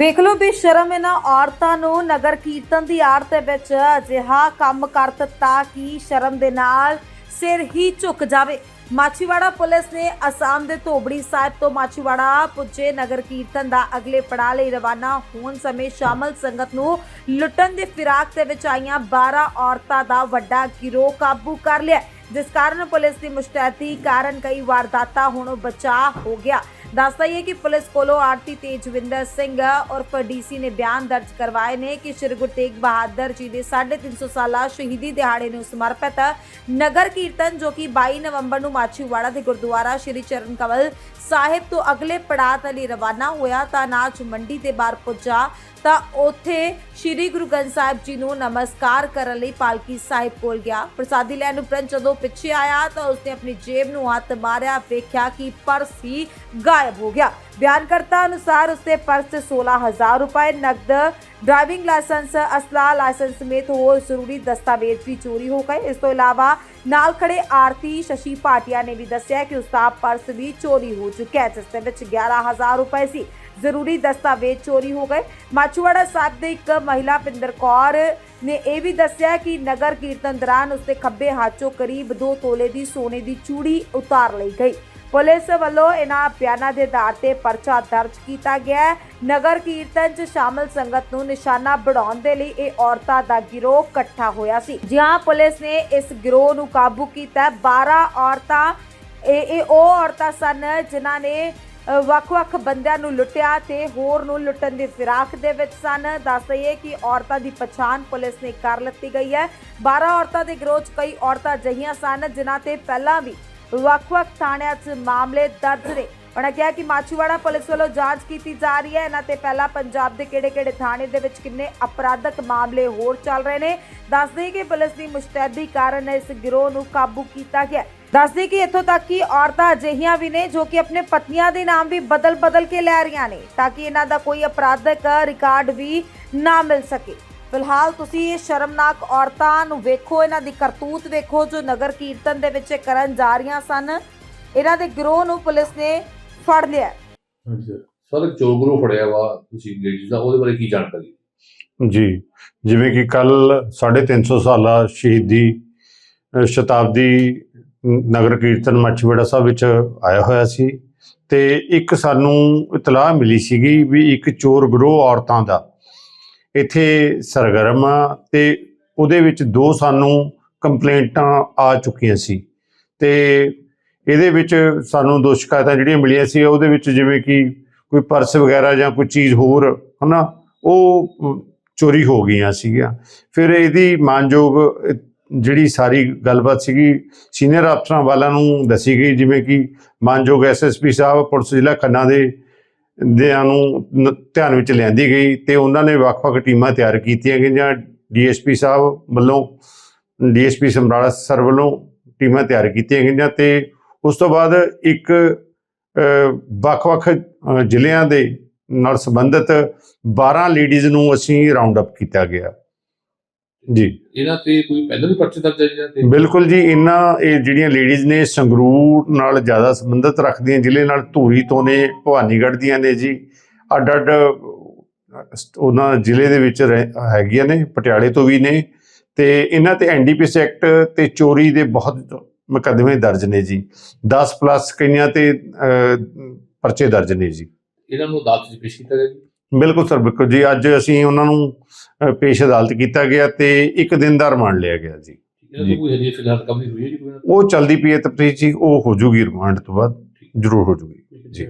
ਵੇਖ ਲਓ ਵੀ ਸ਼ਰਮ ਇਹਨਾਂ ਔਰਤਾਂ ਨੂੰ ਨਗਰ ਕੀਰਤਨ ਦੀ ਆੜ ਦੇ ਵਿੱਚ ਅਜਿਹਾ ਕੰਮ ਕਰ ਦਿੱਤਾ ਕਿ ਸ਼ਰਮ ਦੇ ਨਾਲ ਸਿਰ ਹੀ ਝੁਕ ਜਾਵੇ। ਮਾਛੀਵਾੜਾ ਪੁਲਿਸ ਨੇ ਅਸਾਮ ਦੇ ਧੋਬੜੀ ਸਾਹਿਬ ਤੋਂ ਮਾਛੀਵਾੜਾ ਪੁੱਜੇ ਨਗਰ ਕੀਰਤਨ ਦਾ ਅਗਲੇ ਪੜਾਅ ਲਈ ਰਵਾਨਾ ਹੋਣ ਸਮੇਂ ਸ਼ਾਮਲ ਸੰਗਤ ਨੂੰ ਲੁੱਟਣ ਦੇ ਫਿਰਾਕ ਦੇ ਵਿੱਚ ਆਈਆਂ 12 ਔਰਤਾਂ ਦਾ ਵੱਡਾ ਗਿਰੋਹ ਕਾਬੂ ਕਰ ਲਿਆ। ਜਿਸ ਕਾਰਨ ਪੁਲਿਸ ਦੀ ਮੁਸ਼ਤੈਦੀ ਕਾਰਨ ਕਈ ਵਾਰਦਾਤਾਂ ਹੋਣੋਂ ਬਚਾ ਹੋ ਗਿਆ। ਦੱਸਦਾ ਹੀ ਹੈ ਕਿ ਪੁਲਿਸ ਕੋਲੋਂ ਆਰਤੀ ਤੇਜਵਿੰਦਰ ਸਿੰਘ ਉਰਫ ਡੀਸੀ ਨੇ ਬਿਆਨ ਦਰਜ ਕਰਵਾਏ ਨੇ ਕਿ ਸ਼੍ਰੀ ਗੁਰੂ ਤੇਗ ਬਹਾਦਰ ਜੀ ਦੇ 350 ਸਾਲਾ ਸ਼ਹੀਦੀ ਦਿਹਾੜੇ ਨੂੰ ਸਮਰਪਿਤ ਨਗਰ ਕੀਰਤਨ ਜੋ ਕਿ 22 ਨਵੰਬਰ ਨੂੰ ਮਾਛੀਵਾੜਾ ਦੇ ਗੁਰਦੁਆਰਾ ਸ਼੍ਰੀ ਚਰਨ ਕਮਲ ਸਾਹਿਬ ਤੋਂ ਅਗਲੇ ਪੜਾਅ ਦੇ ਲਈ ਰਵਾਨਾ ਹੋਇਆ ਤਾਂ ਅਨਾਜ ਮੰਡੀ ਦੇ ਬਾਹਰ ਪੁੱਜਾ ਤਾਂ ਉੱਥੇ ਸ਼੍ਰੀ ਗੁਰੂ ਗ੍ਰੰਥ ਸਾਹਿਬ ਜੀ ਨੂੰ ਨਮਸਕਾਰ ਕਰਨ ਲਈ ਪਾਲਕੀ ਸਾਹਿਬ ਕੋਲ ਗਿਆ। ਪ੍ਰਸਾਦੀ ਲੈਣ ਉਪਰੰਤ ਜਦੋਂ ਪਿੱਛੇ ਆਇਆ ਤਾਂ ਉਸਨੇ ਆਪਣੀ ਜੇਬ ਨੂੰ ਹੱਥ ਮਾਰਿਆ, ਵੇਖਿਆ ਕਿ ਪਰਸ ਹੀ ਗਾਇਬ ਹੋ ਗਿਆ। ਬਿਆਨਕਰਤਾ ਅਨੁਸਾਰ ਉਸਦੇ ਪਰਸ 'ਚ 16000 ਰੁਪਏ ਨਕਦ, ਡਰਾਈਵਿੰਗ ਲਾਇਸੈਂਸ, ਅਸਲਾ ਲਾਇਸੈਂਸ ਸਮੇਤ ਹੋਰ ਜ਼ਰੂਰੀ ਦਸਤਾਵੇਜ਼ ਵੀ ਚੋਰੀ ਹੋ ਗਏ। ਇਸ ਤੋਂ ਇਲਾਵਾ ਨਾਲ ਖੜੇ ਆਰਤੀ ਸ਼ਸ਼ੀ ਭਾਟੀਆ ਨੇ ਵੀ ਦੱਸਿਆ ਕਿ ਉਸਦਾ ਪਰਸ ਵੀ ਚੋਰੀ ਹੋ ਚੁੱਕਿਆ ਹੈ, ਜਿਸ ਦੇ ਵਿੱਚ 11000 ਰੁਪਏ ਸੀ। ਜ਼ਰੂਰੀ ਦਸਤਾਵੇਜ਼ ਚੋਰੀ ਹੋ ਗਏ। ਮਾਚੂਵਾੜਾ ਸਾਹਿਬ ਦੇ ਇੱਕ ਮਹਿਲਾ ਪਿੰਦਰ ਕੌਰ ਨੇ ਇਹ ਵੀ ਦੱਸਿਆ ਕਿ ਨਗਰ ਕੀਰਤਨ ਦੌਰਾਨ ਉਸਦੇ ਖੱਬੇ ਹੱਥੋਂ ਕਰੀਬ 2 ਤੋਲੇ ਦੀ ਸੋਨੇ ਦੀ ਚੂੜੀ ਉਤਾਰ ਲਈ ਗਈ। ਪੁਲਿਸ ਵੱਲੋਂ ਇਹਨਾਂ ਬਿਆਨਾਂ ਦੇ ਆਧਾਰ ਤੇ ਪਰਚਾ ਦਰਜ ਕੀਤਾ ਗਿਆ ਹੈ। ਨਗਰ ਕੀਰਤਨ 'ਚ ਸ਼ਾਮਲ ਸੰਗਤ ਨੂੰ ਨਿਸ਼ਾਨਾ ਬਣਾਉਣ ਦੇ ਲਈ ਇਹ ਔਰਤਾਂ ਦਾ ਗਿਰੋਹ ਇਕੱਠਾ ਹੋਇਆ ਸੀ। ਜਿਹਾਂ ਪੁਲਿਸ ਨੇ ਇਸ ਗਿਰੋਹ ਨੂੰ ਕਾਬੂ ਕੀਤਾ ਹੈ। 12 ਔਰਤਾਂ, ਇਹ ਇਹ ਉਹ ਔਰਤਾਂ ਸਨ ਜਿਨ੍ਹਾਂ ਨੇ ਵੱਖ-ਵੱਖ ਬੰਦਿਆਂ ਨੂੰ ਲੁੱਟਿਆ ਤੇ ਹੋਰ ਨੂੰ ਲੁੱਟਣ ਦੀ ਫਿਰਾਕ ਦੇ ਵਿੱਚ ਸਨ। ਦੱਸ ਦਈਏ ਕਿ ਔਰਤਾਂ ਦੀ ਪਛਾਣ ਪੁਲਿਸ ਨੇ ਕਰ ਲਿੱਤੀ ਗਈ ਹੈ। 12 ਔਰਤਾਂ ਦੇ ਗਿਰੋਹ 'ਚ ਕਈ ਔਰਤਾਂ ਅਜਿਹੀਆਂ ਸਨ ਜਿਨ੍ਹਾਂ ਤੇ ਪਹਿਲਾਂ ਵੀ ਵੱਖ-ਵੱਖ ਥਾਣਿਆਂ 'ਚ ਮਾਮਲੇ ਦਰਜ ਨੇ। ਉਹਨਾਂ ਕਿਹਾ ਕਿ ਮਾਛੀਵਾੜਾ ਪੁਲਿਸ ਵੱਲੋਂ ਜਾਂਚ ਕੀਤੀ ਜਾ ਰਹੀ ਹੈ। ਇਹਨਾਂ ਤੇ ਪਹਿਲਾਂ ਪੰਜਾਬ ਦੇ ਕਿਹੜੇ-ਕਿਹੜੇ ਥਾਣੇ ਦੇ ਵਿੱਚ ਕਿੰਨੇ ਅਪਰਾਧਕ ਮਾਮਲੇ ਹੋਰ ਚੱਲ ਰਹੇ ਨੇ। ਦੱਸਦੇ ਕਿ ਪੁਲਿਸ ਦੀ ਮੁਸ਼ਤੈਦੀ ਕਾਰਨ ਇਸ ਗਿਰੋਹ ਨੂੰ ਕਾਬੂ ਕੀਤਾ ਗਿਆ ਹੈ। ਦੱਸਦੇ ਕਿ ਇੱਥੋਂ ਤੱਕ ਕਿ ਔਰਤਾਂ ਅਜਿਹੀਆਂ ਵੀ ਨੇ ਜੋ ਕਿ ਆਪਣੇ ਪਤਨੀਆਂ ਦੇ ਨਾਮ ਵੀ ਬਦਲ-ਬਦਲ ਕੇ ਲੈ ਰਹੀਆਂ ਨੇ, ਤਾਂ ਕਿ ਇਹਨਾਂ ਦਾ ਕੋਈ ਅਪਰਾਧਕ ਰਿਕਾਰਡ ਵੀ ਨਾ ਮਿਲ ਸਕੇ। ਫਿਲਹਾਲ ਤੁਸੀਂ ਇਹ ਸ਼ਰਮਨਾਕ ਔਰਤਾਂ ਨੂੰ ਵੇਖੋ ਇਹਨਾਂ ਦੀ ਕਰਤੂਤ ਵੇਖੋ ਜੋ ਨਗਰ ਕੀਰਤਨ ਦੇ ਵਿੱਚ ਕਰਨ ਜਾ ਰਹੀਆਂ ਸਨ। ਇਹਨਾਂ ਦੇ ਗਿਰੋਹ ਨੂੰ ਪੁਲਿਸ ਨੇ ਫੜ ਲਿਆ। ਹੈ। ਹਾਂਜੀ ਸਰ ਸਰ ਇੱਕ ਚੋਰ ਗਰੋਹ ਫੜਿਆ ਵਾ ਤੁਸੀਂ ਲੇਡੀਜ਼ ਦਾ ਉਹਦੇ ਬਾਰੇ ਕੀ ਜਾਣਕਾਰੀ? ਜੀ ਜਿਵੇਂ ਕਿ ਕੱਲ 350 ਸਾਲਾ ਸ਼ਹੀਦੀ ਸ਼ਤਾਬਦੀ ਨਗਰ ਕੀਰਤਨ ਮੱਛੀਵਾੜਾ ਸਾਹਿਬ ਵਿੱਚ ਆਇਆ ਹੋਇਆ ਸੀ ਤੇ ਇੱਕ ਸਾਨੂੰ ਇਤਲਾਹ ਮਿਲੀ ਸੀਗੀ ਵੀ ਇੱਕ ਚੋਰ ਗਰੋਹ ਔਰਤਾਂ ਦਾ ਇੱਥੇ ਸਰਗਰਮ ਆ ਤੇ ਉਹਦੇ ਵਿੱਚ ਦੋ ਸਾਨੂੰ ਕੰਪਲੇਂਟਾਂ ਆ ਚੁੱਕੀਆਂ ਸੀ। ਤੇ ਇਹਦੇ ਵਿੱਚ ਸਾਨੂੰ ਦੋ ਸ਼ਿਕਾਇਤਾਂ ਜਿਹੜੀਆਂ ਮਿਲੀਆਂ ਸੀ, ਉਹਦੇ ਵਿੱਚ ਜਿਵੇਂ ਕਿ ਕੋਈ ਪਰਸ ਵਗੈਰਾ ਜਾਂ ਕੋਈ ਚੀਜ਼ ਹੋਰ, ਹਨਾ, ਉਹ ਚੋਰੀ ਹੋ ਗਈਆਂ ਸੀਗੀਆਂ। ਫਿਰ ਇਹਦੀ ਮਾਨਯੋਗ ਜਿਹੜੀ ਸਾਰੀ ਗੱਲਬਾਤ ਸੀਗੀ, ਸੀਨੀਅਰ ਅਫਸਰਾਂ ਵਾਲਿਆਂ ਨੂੰ ਦੱਸੀ ਗਈ, ਜਿਵੇਂ ਕਿ ਮਾਨਯੋਗ ਐਸਐਸਪੀ ਸਾਹਿਬ, ਪੁਲਿਸ ਜ਼ਿਲ੍ਹਾ ਖੰਨਾ ਦੇ ਦਿਆਂ ਨੂੰ ਧਿਆਨ ਵਿੱਚ ਲਿਆਂਦੀ ਗਈ ਤੇ ਉਹਨਾਂ ਨੇ ਵੱਖ-ਵੱਖ ਟੀਮਾਂ ਤਿਆਰ ਕੀਤੀਆਂ ਗਈਆਂ। ਡੀਐਸਪੀ ਸਾਹਿਬ ਵੱਲੋਂ, ਡੀਐਸਪੀ ਸਮਰਾਲਾ ਸਰ ਵੱਲੋਂ ਟੀਮਾਂ ਤਿਆਰ ਕੀਤੀਆਂ ਗਈਆਂ ਤੇ ਉਸ ਤੋਂ ਬਾਅਦ ਇੱਕ ਵੱਖ-ਵੱਖ ਜ਼ਿਲ੍ਹਿਆਂ ਦੇ ਨਾਲ ਸੰਬੰਧਿਤ 12 ਲੇਡੀਜ਼ ਨੂੰ ਅਸੀਂ ਰਾਉਂਡ ਅਪ ਕੀਤਾ ਗਿਆ। ਜੀ। ਇਹਨਾਂ ਤੇ ਕੋਈ ਪਹਿਲਾਂ ਵੀ ਪਰਚੇ ਦਰਜ ਹੈ ਤੇ? ਬਿਲਕੁਲ ਜੀ ਇਹਨਾਂ ਇਹ ਜਿਹੜੀਆਂ ਲੇਡੀਜ਼ ਨੇ ਸੰਗਰੂਰ ਨਾਲ ਜ਼ਿਆਦਾ ਸੰਬੰਧਿਤ ਰੱਖਦੀਆਂ ਜ਼ਿਲ੍ਹੇ ਨਾਲ ਧੂਰੀ ਤੋਂ ਨੇ ਭਵਾਨੀਗੜ੍ਹ ਦੀਆਂ ਨੇ ਜੀ। ਅੱਡ ਅੱਡ ਉਹਨਾਂ ਜ਼ਿਲ੍ਹੇ ਦੇ ਵਿੱਚ ਹੈਗੀਆਂ ਨੇ ਪਟਿਆਲੇ ਤੋਂ ਵੀ ਨੇ। ਤੇ ਇਹਨਾਂ ਤੇ ਐਨਡੀਪੀਐਸ ਐਕਟ ਤੇ ਚੋਰੀ ਦੇ ਬਹੁਤ ਮੁਕੱਦਮੇ ਦਰਜ ਨੇ ਜੀ। 10 ਪਲੱਸ ਕਈਆਂ ਤੇ ਪਰਚੇ ਦਰਜ ਨੇ ਜੀ। ਇਹਨਾਂ ਨੂੰ ਅਦਾਲਤ 'ਚ ਪੇਸ਼ ਕੀਤਾ ਗਿਆ ਜੀ? ਬਿਲਕੁਲ ਸਰ ਬਿਲਕੁਲ ਜੀ ਅੱਜ ਅਸੀਂ ਉਹਨਾਂ ਨੂੰ ਪੇਸ਼ ਅਦਾਲਤ ਕੀਤਾ ਗਿਆ ਤੇ ਇੱਕ ਦਿਨ ਦਾ ਰਿਮਾਂਡ ਲਿਆ ਗਿਆ ਜੀ ਇਹਨਾਂ ਜੀ। ਤੋਂ ਕੋਈ ਹਜੇ ਫਿਲਹਾਲ ਕਮੀ ਹੋਈ ਹੈ ਜੀ ਕੋਈ ਇਹਨਾਂ ਉਹ ਚਲਦੀ ਪਈ ਹੈ ਤਫਤੀਸ਼ ਜੀ ਉਹ ਹੋ ਜੂਗੀ ਰਿਮਾਂਡ ਤੋਂ ਬਾਅਦ ਜ਼ਰੂਰ ਹੋ ਜੂਗੀ? ਜੀ।